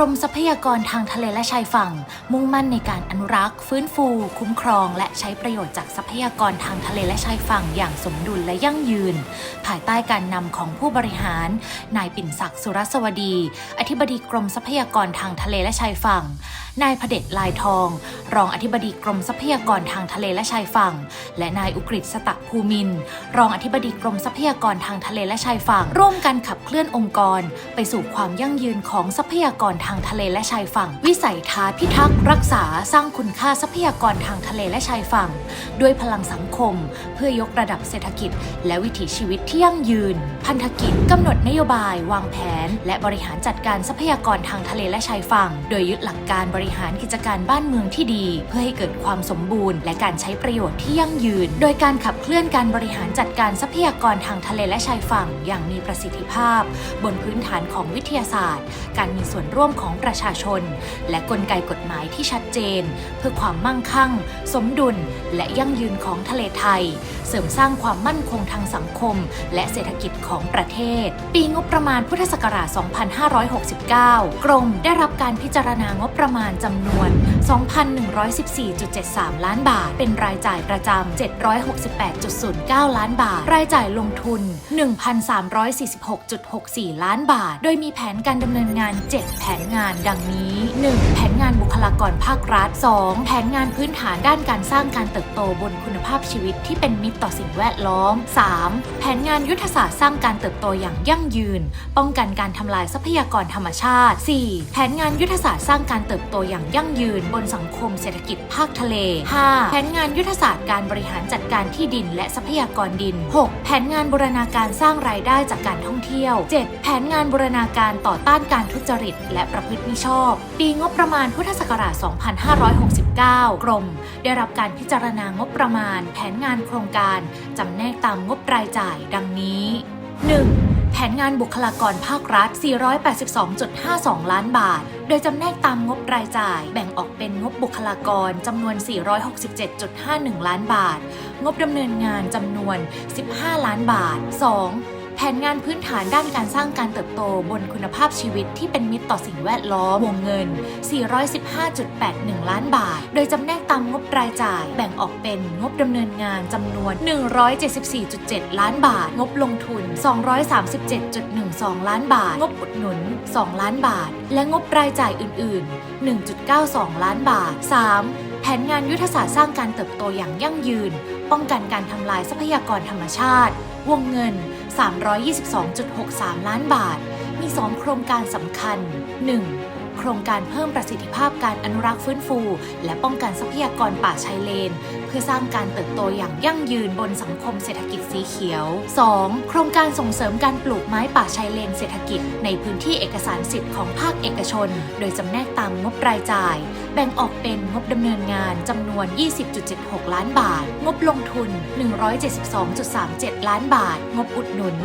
รมทรัพยากรทางทะเลและชายฝั่ง มุ่งมั่นในการอนุรักษ์ ฟื้นฟู คุ้มครอง และใช้ประโยชน์จากทรัพยากรทางทะเลและชายฝั่งอย่างสมดุลและยั่งยืน ภายใต้การนำของผู้บริหาร นายปิ่นศักดิ์สุรสวดี อธิบดีกรมทรัพยากรทางทะเลและชายฝั่งนายพเดชลายทอง รองอธิบดีกรมทรัพยากรทางทะเลและชายฝั่ง และนายอุกฤษสตะภูมินทร์รองอธิบดีกรมทรัพยากรทางทะเลและชายฝั่ง ร่วมกันขับเคลื่อนองค์กร ไปสู่ความยั่งยืนของทรัพยากรทางทะเลและชายฝั่ง วิสัยทัศน์พิทักษ์รักษาสร้างคุณค่าทรัพยากรทางทะเลและชายฝั่ง ด้วยพลังสังคม เพื่อยกระดับเศรษฐกิจ และวิถีชีวิตที่ยั่งยืน พันธกิจกำหนดนโยบาย วางแผน และบริหารจัดการทรัพยากรทางทะเลและชายฝั่ง โดยยึดหลักการบริริหารกิจการบ้านเมืองที่ดี เพื่อให้เกิดความสมบูรณ์ และการใช้ประโยชน์ที่ยั่งยืน โดยการขับเคลื่อนการบริหารจัดการทรัพยากรทางทะเลและชายฝั่งอย่างมีประสิทธิภาพ บนพื้นฐานของวิทยาศาสตร์ การมีส่วนร่วมของประชาชน และกลไกกฎหมายที่ชัดเจน เพื่อความมั่งคั่ง สมดุล และยั่งยืนของทะเลไทย เสริมสร้างความมั่นคงทางสังคม และเศรษฐกิจของประเทศ ปีงบประมาณพุทธศักราช 2569 กรมได้รับการพิจารณางบประมาณจำนวน2,114.73 ล้านบาท เป็นรายจ่ายประจำ 768.09 ล้านบาท รายจ่ายลงทุน 1,346.64 ล้านบาท โดยมีแผนการดำเนินงาน 7 แผนงานดังนี้ 1. แผนงานบุคลากรภาครัฐ 2. แผนงานพื้นฐานด้านการสร้างการเติบโตบนคุณภาพชีวิตที่เป็นมิตรต่อสิ่งแวดล้อม 3. แผนงานยุทธศาสตร์สร้างการเติบโตอย่างยั่งยืน ป้องกันการทำลายทรัพยากรธรรมชาติ 4. แผนงานยุทธศาสตร์สร้างการเติบโตอย่างยั่งยืนบนสังคมเศรษฐกิจภาคทะเล 5. แผนงานยุทธศาสตร์การบริหารจัดการที่ดินและทรัพยากรดิน 6. แผนงานบูรณาการสร้างรายได้จากการท่องเที่ยว 7. แผนงานบูรณาการต่อต้านการทุจริต และประพฤติมิชอบ ปีงบประมาณพุทธศักราช 2569 กรม ได้รับการพิจารณางบประมาณ แผนงานโครงการจำแนกตามงบรายจ่ายดังนี้ 1. แผนงานบุคลากรภาครัฐ 482.52 ล้านบาท โดยจำแนกตามงบรายจ่าย แบ่งออกเป็นงบบุคลากรจำนวน 467.51 ล้านบาท งบดำเนินงานจำนวน 15 ล้านบาท 2. แผนงานพื้นฐานด้านการสร้างการเติบโตบนคุณภาพชีวิตที่เป็นมิตรต่อสิ่งแวดล้อมวงเงิน 415.81 ล้านบาท โดยจำแนกตามงบรายจ่าย แบ่งออกเป็นงบดำเนินงานจำนวน 174.7 ล้านบาท งบลงทุน 237.12 ล้านบาท งบอุดหนุน 2 ล้านบาท และงบรายจ่ายอื่น ๆ 1.92 ล้านบาท 3. แผนงานยุทธศาสตร์สร้างการเติบโตอย่างยั่งยืน ป้องกันการทำลายทรัพยากรธรรมชาติ วงเงิน 322.63 ล้านบาท มี 2 โครงการสำคัญ 1. โครงการเพิ่มประสิทธิภาพการอนุรักษ์ฟื้นฟู และป้องกันทรัพยากรป่าชายเลน เพื่อสร้างการเติบโตอย่างยั่งยืนบนสังคมเศรษฐกิจสีเขียว 2. โครงการส่งเสริมการปลูกไม้ป่าชายเลนเศรษฐกิจ ในพื้นที่เอกสารสิทธิ์ของภาคเอกชน โดยจำแนกตามงบรายจ่ายแบ่งออกเป็นงบดำเนินงานจำนวน 20.76 ล้านบาท งบลงทุน 172.37 ล้านบาท งบอุดหนุน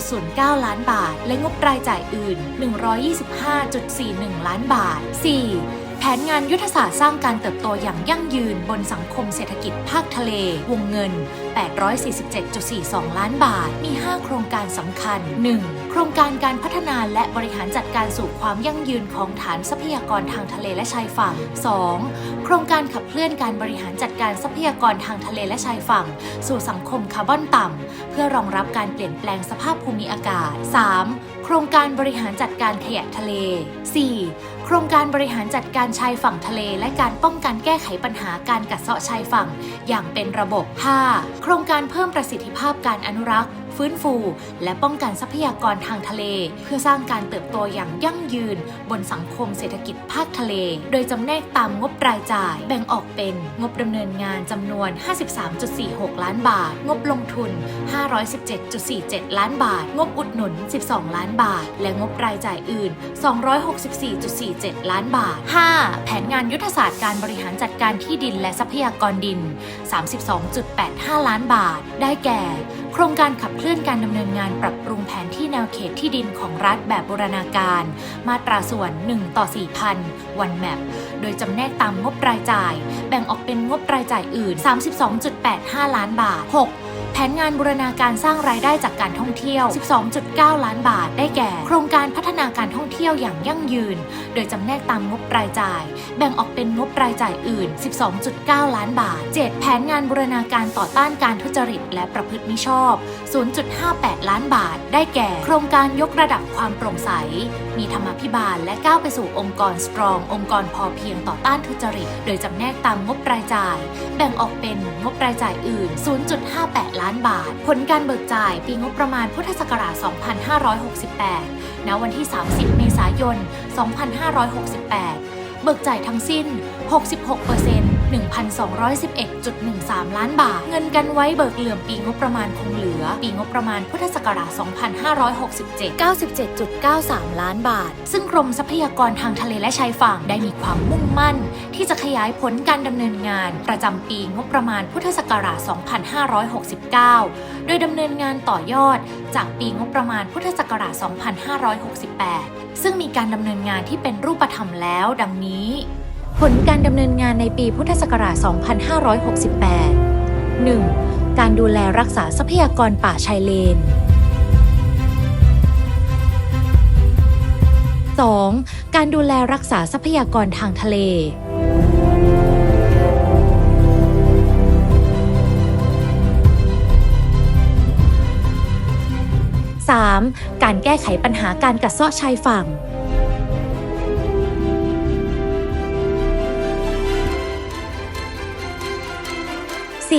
4.09 ล้านบาท และงบรายจ่ายอื่น 125.41 ล้านบาท 4. แผนงานยุทธศาสตร์สร้างการเติบโตอย่างยั่งยืนบนสังคมเศรษฐกิจภาคทะเล วงเงิน 847.42 ล้านบาท มี 5 โครงการสำคัญ 1. โครงการการพัฒนาและบริหารจัดการสู่ความยั่งยืนของฐานทรัพยากรทางทะเลและชายฝั่ง 2. โครงการขับเคลื่อนการบริหารจัดการทรัพยากรทางทะเลและชายฝั่ง สู่สังคมคาร์บอนต่ำ เพื่อรองรับการเปลี่ยนแปลงสภาพภูมิอากาศ 3. โครงการบริหารจัดการขยะทะเล 4. โครงการบริหารจัดการชายฝั่งทะเล และการป้องกันแก้ไขปัญหาการกัดเซาะชายฝั่ง อย่างเป็นระบบ 5. โครงการเพิ่มประสิทธิภาพการอนุรักษ์ ฟื้นฟู และป้องกันทรัพยากรทางทะเล เพื่อสร้างการเติบโตอย่างยั่งยืน บนสังคมเศรษฐกิจภาคทะเล โดยจำแนกตามงบรายจ่าย แบ่งออกเป็นงบดำเนินงานจำนวน 53.46 ล้านบาท งบลงทุน 517.47 ล้านบาท งบอุดหนุน 12 ล้านบาท และงบรายจ่ายอื่น 264.47 ล้านบาท 5. แผนงานยุทธศาสตร์การบริหารจัดการที่ดินและทรัพยากรดิน 32.85 ล้านบาท ได้แก่ โครงการขับเคลื่อนการดำเนินงานปรับปรุงแผนที่แนวเขตที่ดินของรัฐแบบบูรณาการ มาตราส่วน 1 ต่อ 4,000 วันแมปโดยจำแนกตามงบรายจ่าย แบ่งออกเป็นงบรายจ่ายอื่น 32.85 ล้านบาท 6. แผนงานบูรณาการสร้างรายได้จากการท่องเที่ยว 12.9 ล้านบาท ได้แก่ โครงการพัฒนาการท่องเที่ยวอย่างยั่งยืน โดยจำแนกตามงบรายจ่าย แบ่งออกเป็นงบรายจ่ายอื่น 12.9 ล้านบาท 7 แผนงานบูรณาการต่อต้านการทุจริต และประพฤติมิชอบ 0.58 ล้านบาท ได้แก่ โครงการยกระดับความโปร่งใส มีธรรมาภิบาล และก้าวไปสู่องค์กรสตรอง องค์กรพอเพียงต่อต้านทุจริต โดยจำแนกตามงบรายจ่าย แบ่งออกเป็นงบรายจ่ายอื่น 0.58 ล้านบาท ผลการเบิกจ่ายปีงบประมาณพุทธศักราช 2568 ณ วันที่ 30 เมษายน 2568 เบิกจ่ายทั้งสิ้น 66% 1,211.13 ล้านบาท เงินกันไว้เบิกเหลื่อมปีงบประมาณคงเหลือ ปีงบประมาณพุทธศักราช 2567 97.93 ล้านบาท ซึ่งกรมทรัพยากรทางทะเลและชายฝั่งได้มีความมุ่งมั่น ที่จะขยายผลการดำเนินงาน ประจำปีงบประมาณพุทธศักราช 2569 โดยดำเนินงานต่อยอด จากปีงบประมาณพุทธศักราช 2568 ซึ่งมีการดำเนินงานที่เป็นรูปธรรมแล้วดังนี้ ผลการดำเนินงานในปีพุทธศักราช 2568 1. การดูแลรักษาทรัพยากรป่าชายเลน 2. การดูแลรักษาทรัพยากรทางทะเล 3. การแก้ไขปัญหาการกัดเซาะชายฝั่ง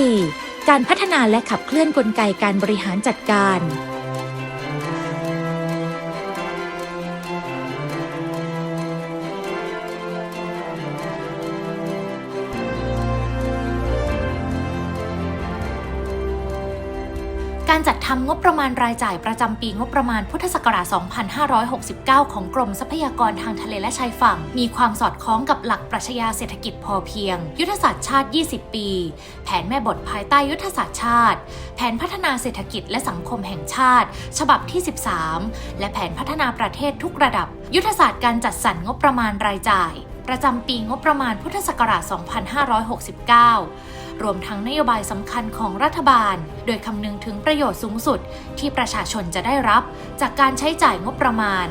4. การพัฒนาและขับเคลื่อนกลไกการบริหารจัดการ การจัดทำงบประมาณรายจ่ายประจำปีงบประมาณพุทธศักราช 2569 ของกรมทรัพยากรทางทะเลและชายฝั่ง มีความสอดคล้องกับหลักปรัชญาเศรษฐกิจพอเพียง ยุทธศาสตร์ชาติ 20 ปี แผนแม่บทภายใต้ยุทธศาสตร์ชาติ แผนพัฒนาเศรษฐกิจและสังคมแห่งชาติ ฉบับที่ 13 และแผนพัฒนาประเทศทุกระดับ ยุทธศาสตร์การจัดสรรงบประมาณรายจ่าย ประจำปีงบประมาณพุทธศักราช 2569 รวมทั้งนโยบายสำคัญของรัฐบาล โดยคำนึงถึงประโยชน์สูงสุด ที่ประชาชนจะได้รับ จากการใช้จ่ายงบประมาณ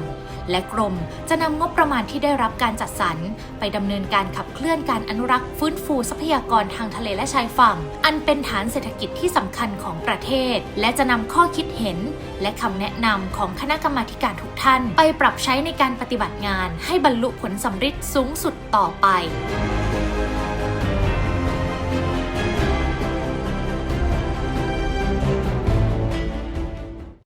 และกรมจะนำงบประมาณที่ได้รับการจัดสรร ไปดำเนินการขับเคลื่อนการอนุรักษ์ฟื้นฟูทรัพยากรทางทะเลและชายฝั่ง อันเป็นฐานเศรษฐกิจที่สำคัญของประเทศ และจะนำข้อคิดเห็น และคำแนะนำของคณะกรรมาการทุกท่าน ไปปรับใช้ในการปฏิบัติงาน ให้บรรลุผลสำเร็จสูงสุดต่อไป